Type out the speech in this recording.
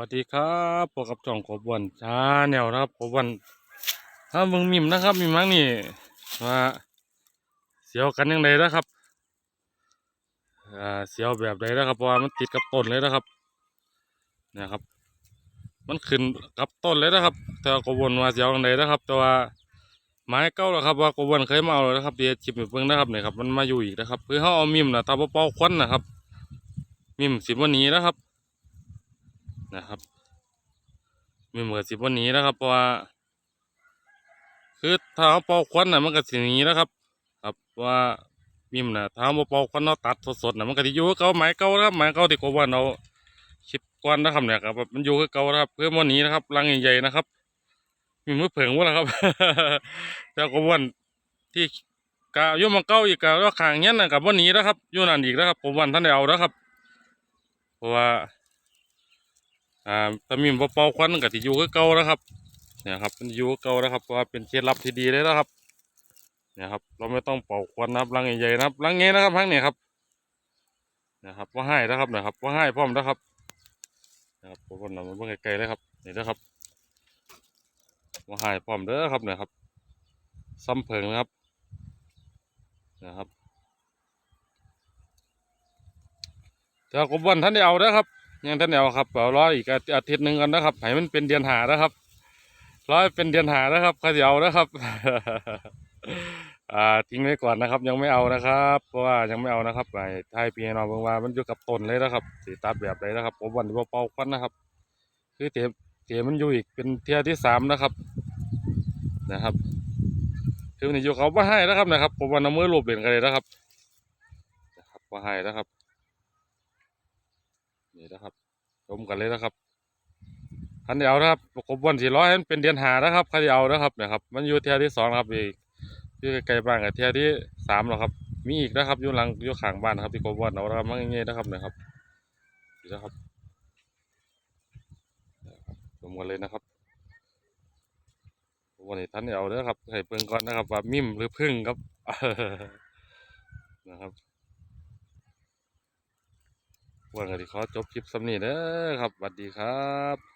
วัสดีครับพบกับจ่องขบวนชาแนวนะครับขบวนถ้ามึงมิมนะครับมิมมั้งนี่ว่าเสียวกันยังไงนะครับอ่าเสียวแบบใดนะครับเพราะว่ามันติดกับต้นเลยนะครับนะครับ มันขึ้นกับต้นเลยนะครับ แต่ว่ากบวนว่าเสียวยังไงนะครับ แต่ว่าไม้เก่าแล้วครับว่ากบวนเคยมาเอาแล้วนะครับเดี๋ยวชิมไปเพิ่งนะครับเนี่ยครับมันมาอยู่อีกนะครับคือเขาเอามิมนะตาเป้าๆควันนะครับ มิมสิบวันนี้นะครับ นะครับมีเหมือนสิบวันนี้นะครับเพราะว่าคือถ้าเอาเป่าควันน่ะมันก็สิหนี้นะครับ ครับว่ามิมน่ะถ้าเอาเป่าควันเราตัดสดๆน่ะมันก็สิอยู่คือเก่าไม้เก่านะครับไม้เก่าที่กวันเอาคลิปกวนนะครับเนี่ยครับมันอยู่คือเก่านะครับเพื่อวันนี้นะครับรังใหญ่ๆนะครับมีมือเผงว่าครับแต่กวันที่กายู่มังเก่าอีกกาแล้วขางเงี้ยน่ะกับวันนี้นะครับอยู่นั่นอีกนะครับกบวันท่านได้เอานะครับเพราะว่า อ่าถ้ามีบ่เป่าควันก็สิอยู่คือเก่านะครับเนี่ยครับมันอยู่คือเก่านะครับว่าเป็นเคล็ดลับที่ดีเลยนะครับเนี่ยครับ เราไม่ต้องเป่าควันนะครับรังใหญ่ๆนะครับรังเงี้ยนะครับทั้งเนี่ยครับนะครับว่าให้นะครับนะครับว่าให้พร้อมนะครับนะครับผมคนนำมาเบิ่งไกลๆเลยครับนี่นะครับว่าให้พร้อมเด้อครับเนี่ยครับซ้ำเพิงนะครับนะครับแต่กบวันท่านได้เอาเด้อครับ ยังท่านเอาครับเอารออีกอาทิตย์หนึ่งกันนะครับให้มันเป็นเดือนหานะครับรอให้เป็นเดือนหานะครับเขาจะเอานะครับ อ่าทิ้งไว้ก่อนนะครับ ยังไม่เอานะครับ เพราะว่ายังไม่เอานะครับไอ้ไทยพีนอเบิ่งว่ามันอยู่กับต้นเลยนะครับสีตัดแบบไหนนะครับผมวันที่เป่าควันนะครับ คือเตะเตะมันอยู่อีกเป็นเทียที่สามนะครับ นะครับคือมันอยู่เขาว่าให้นะครับนะครับผมวันเอามือหลบเหรียญกันเลยนะครับนะครับว่าให้นะครับ นี่นะครับชมกันเลยนะครับคันเดียวนะครับประกบวันสี่ร้อยเป็นเดือนหานะครับคันเดียวนะครับเนะครับ มันอยู่เทียที่สองนะครับอีกอยู่ใกลๆบ้านกับเทียที่สามแล้วครับ มีอีกนะครับอยู่หลังอยู่ข้างบ้านนะครับที่กบวันเอานะครับมันง่ายนะครับนะครับนี่นะครับชมกันเลยนะครับวันนี้ท่านเดียวเด้อครับให้เพิ่งก่อนนะครับว่ามิมหรือพึ่งครับนะครับ วันนี้ขอจบคลิปสำนีเด้อครับสวัสดีครับ